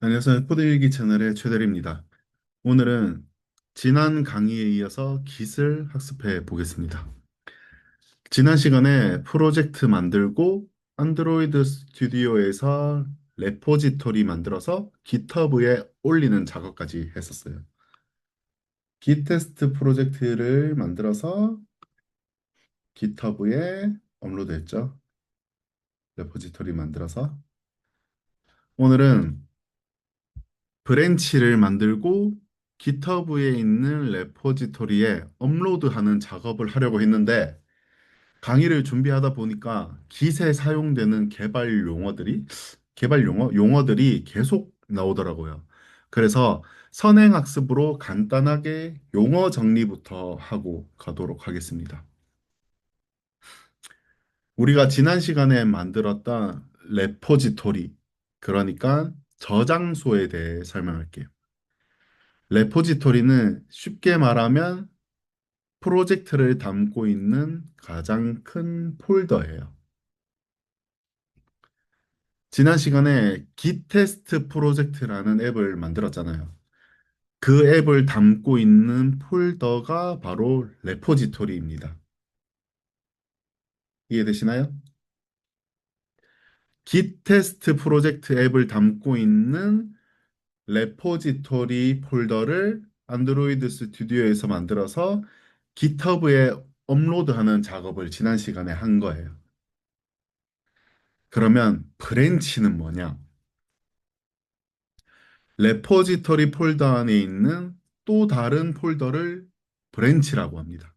안녕하세요. 코드일기 채널의 최대리입니다. 오늘은 지난 강의에 이어서 깃을 학습해 보겠습니다. 지난 시간에 프로젝트 만들고 안드로이드 스튜디오에서 레포지토리 만들어서 깃허브에 올리는 작업까지 했었어요. 깃 테스트 프로젝트를 만들어서 깃허브에 업로드했죠. 레포지토리 만들어서 오늘은 브랜치를 만들고 깃허브에 있는 레포지토리에 업로드하는 작업을 하려고 했는데 강의를 준비하다 보니까 깃에 사용되는 개발 용어들이 개발 용어 용어들이 계속 나오더라고요. 그래서 선행학습으로 간단하게 용어 정리부터 하고 가도록 하겠습니다. 우리가 지난 시간에 만들었던 레포지토리, 그러니까 저장소에 대해 설명할게요. 레포지토리는 쉽게 말하면 프로젝트를 담고 있는 가장 큰 폴더예요. 지난 시간에 기테스트 프로젝트라는 앱을 만들었잖아요. 그 앱을 담고 있는 폴더가 바로 레포지토리입니다. 이해되시나요? 기테스트 프로젝트 앱을 담고 있는 레포지토리 폴더를 안드로이드 스튜디오에서 만들어서 깃허브에 업로드하는 작업을 지난 시간에 한 거예요. 그러면 브랜치는 뭐냐? 레포지토리 폴더 안에 있는 또 다른 폴더를 브랜치라고 합니다.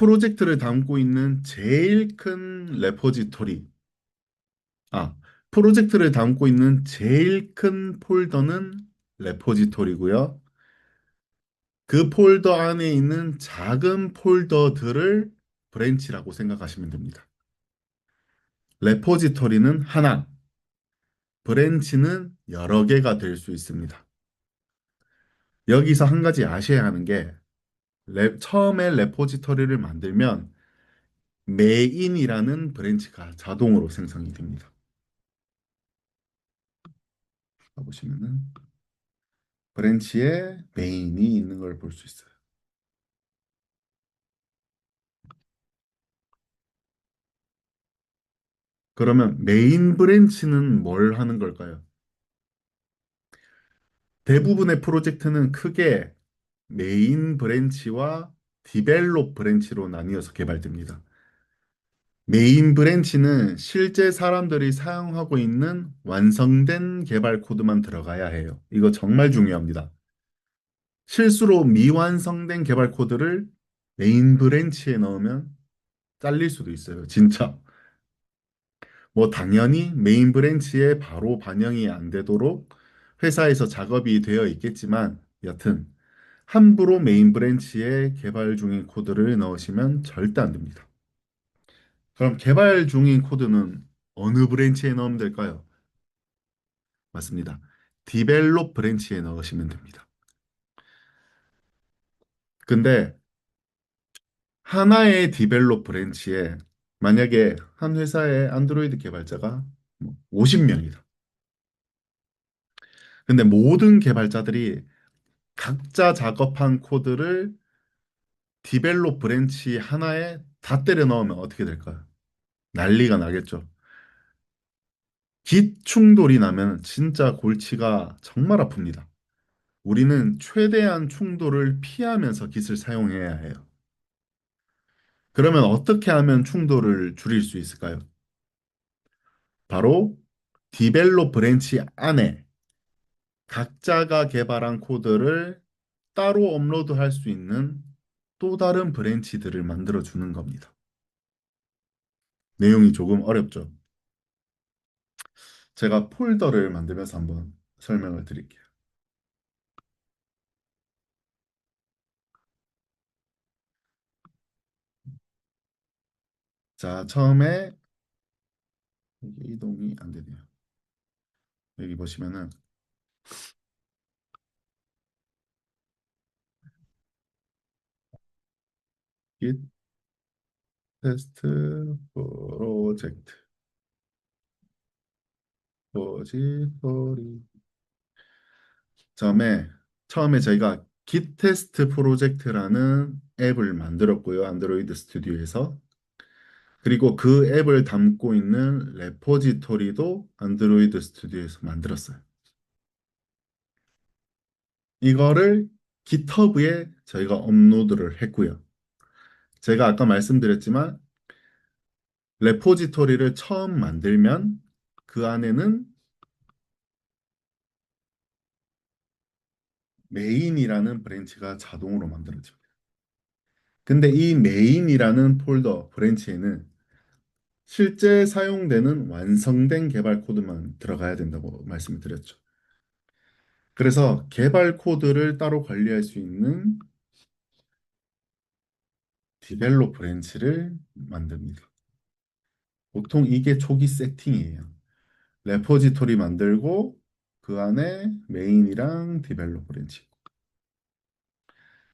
프로젝트를 담고 있는 제일 큰 레포지토리, 아, 프로젝트를 담고 있는 제일 큰 폴더는 레포지토리고요. 그 폴더 안에 있는 작은 폴더들을 브랜치라고 생각하시면 됩니다. 레포지토리는 하나, 브랜치는 여러 개가 될 수 있습니다. 여기서 한 가지 아셔야 하는 게 랩, 처음에 레포지토리를 만들면 메인이라는 브랜치가 자동으로 생성이 됩니다. 보시면은 브랜치에 메인이 있는 걸 볼 수 있어요. 그러면 메인 브랜치는 뭘 하는 걸까요? 대부분의 프로젝트는 크게 메인 브랜치와 디벨롭 브랜치로 나뉘어서 개발됩니다. 메인 브랜치는 실제 사람들이 사용하고 있는 완성된 개발 코드만 들어가야 해요. 이거 정말 중요합니다. 실수로 미완성된 개발 코드를 메인 브랜치에 넣으면 잘릴 수도 있어요. 진짜. 뭐 당연히 메인 브랜치에 바로 반영이 안 되도록 회사에서 작업이 되어 있겠지만 여튼 함부로 메인 브랜치에 개발 중인 코드를 넣으시면 절대 안 됩니다. 그럼 개발 중인 코드는 어느 브랜치에 넣으면 될까요? 맞습니다. 디벨롭 브랜치에 넣으시면 됩니다. 근데 하나의 디벨롭 브랜치에 만약에 한 회사의 안드로이드 개발자가 50명이다. 근데 모든 개발자들이 각자 작업한 코드를 디벨롭 브랜치 하나에 다 때려 넣으면 어떻게 될까요? 난리가 나겠죠. 깃 충돌이 나면 진짜 골치가 정말 아픕니다. 우리는 최대한 충돌을 피하면서 깃을 사용해야 해요. 그러면 어떻게 하면 충돌을 줄일 수 있을까요? 바로 디벨롭 브랜치 안에 각자가 개발한 코드를 따로 업로드할 수 있는 또 다른 브랜치들을 만들어 주는 겁니다. 내용이 조금 어렵죠? 제가 폴더를 만들면서 한번 설명을 드릴게요. 자, 처음에 이게 이동이 안 되네요. 여기 보시면은 git 테스트 프로젝트 레포지토리. 처음에 처음에 저희가 git 테스트 프로젝트라는 앱을 만들었고요. 안드로이드 스튜디오에서. 그리고 그 앱을 담고 있는 레포지토리도 안드로이드 스튜디오에서 만들었어요. 이거를 GitHub에 저희가 업로드를 했고요. 제가 아까 말씀드렸지만 레포지토리를 처음 만들면 그 안에는 메인이라는 브랜치가 자동으로 만들어집니다. 근데 이 메인이라는 폴더 브랜치에는 실제 사용되는 완성된 개발 코드만 들어가야 된다고 말씀을 드렸죠. 그래서 개발 코드를 따로 관리할 수 있는 디벨롭 브랜치를 만듭니다. 보통 이게 초기 세팅이에요. 레포지토리 만들고 그 안에 메인이랑 디벨롭 브랜치.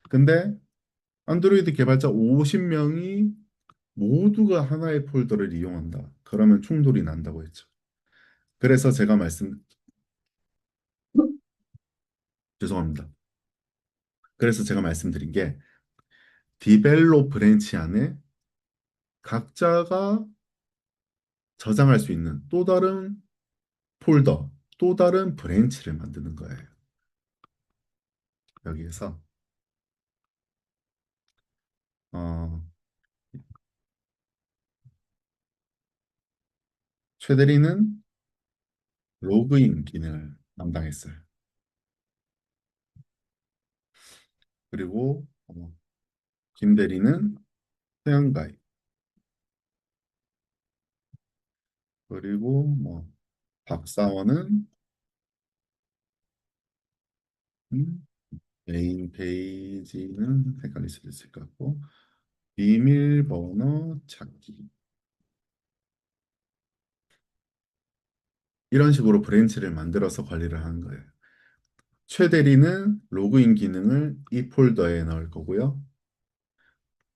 근데 안드로이드 개발자 50명이 모두가 하나의 폴더를 이용한다. 그러면 충돌이 난다고 했죠. 그래서 제가 말씀 죄송합니다. 그래서 제가 말씀드린 게 디벨롭 브랜치 안에 각자가 저장할 수 있는 또 다른 폴더, 또 다른 브랜치를 만드는 거예요. 여기에서 어, 최대리는 로그인 기능을 담당했어요. 그리고 어, 김 대리는 회원가입 그리고 뭐 박사원은 음, 메인 페이지는 헷갈릴 수도 있을 것 같고 비밀번호 찾기 이런 식으로 브랜치를 만들어서 관리를 하는 거예요. 최대리는 로그인 기능을 이 폴더에 넣을 거고요.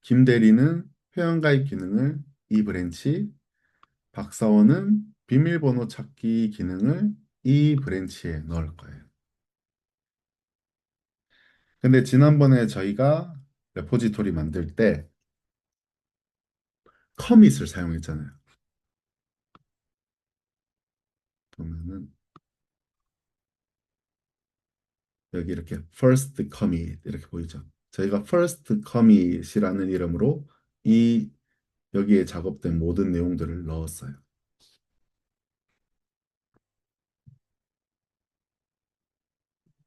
김대리는 회원가입 기능을 이 브랜치, 박사원은 비밀번호 찾기 기능을 이 브랜치에 넣을 거예요. 근데 지난번에 저희가 레포지토리 만들 때 커밋을 사용했잖아요. 보면은 여기 이렇게 first commit 이렇게 보이죠. 저희가 first commit이라는 이름으로 이 여기에 작업된 모든 내용들을 넣었어요.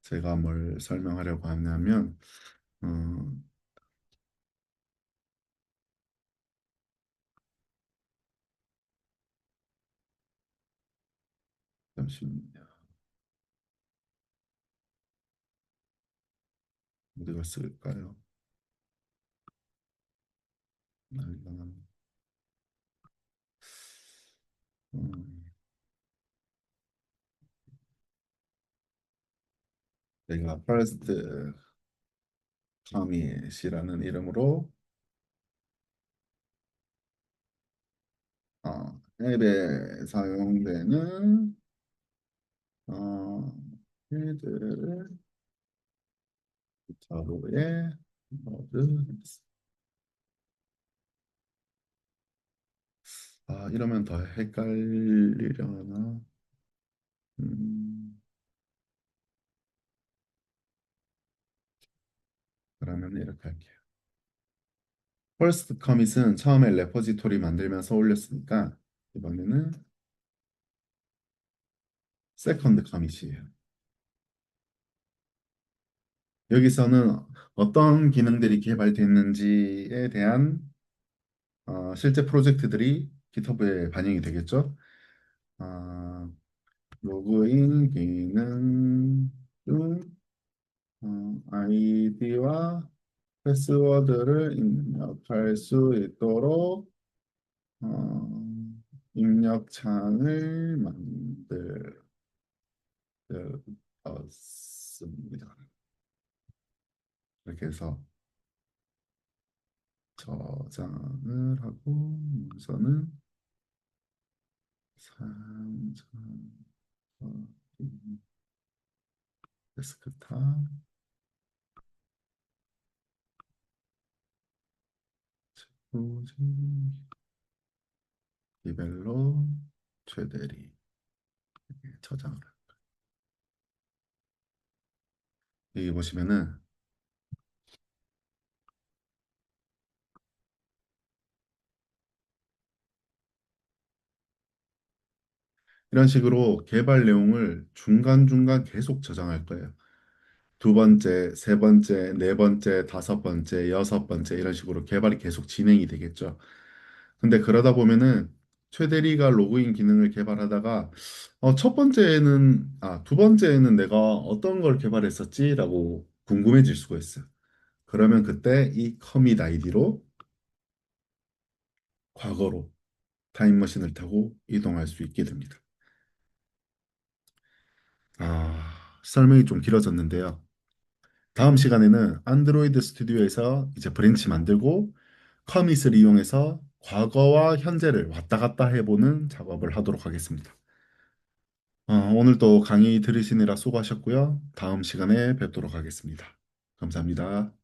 제가 뭘 설명하려고 하냐면 어, 잠시만요. 어디 갔을까요? 음, 제가 first commit이라는 이름으로 어, 앱에 사용되는 어, 필드를 자료에 넣어드 아, 이러면 더 헷갈리려나? 음, 그러면 이렇게 할게요. first commit은 처음에 레포지토리 만들면서 올렸으니까 이번에는 second commit이에요. 여기서는 어떤 기능들이 개발됐는지에 대한 어, 실제 프로젝트들이 GitHub에 반영이 되겠죠. 어, 로그인 기능 중 어, 아이디와 패스워드를 입력할 수 있도록 어, 입력창을 만들었습니다. 이렇게 해서 저장을 하고 우선은 3장 데스크탑, 디벨로, 최대리 저장을. 여기 보시면은 이런 식으로 개발 내용을 중간중간 계속 저장할 거예요. 두 번째, 세 번째, 네 번째, 다섯 번째, 여섯 번째 이런 식으로 개발이 계속 진행이 되겠죠. 근데 그러다 보면은 최대리가 로그인 기능을 개발하다가 어, 첫 번째에는 아, 두 번째에는 내가 어떤 걸 개발했었지라고 궁금해질 수가 있어요. 그러면 그때 이 커밋 아이디로 과거로 타임머신을 타고 이동할 수 있게 됩니다. 아, 설명이 좀 길어졌는데요. 다음 시간에는 안드로이드 스튜디오에서 이제 브랜치 만들고 커밋을 이용해서 과거와 현재를 왔다 갔다 해보는 작업을 하도록 하겠습니다. 어, 오늘도 강의 들으시느라 수고하셨고요. 다음 시간에 뵙도록 하겠습니다. 감사합니다.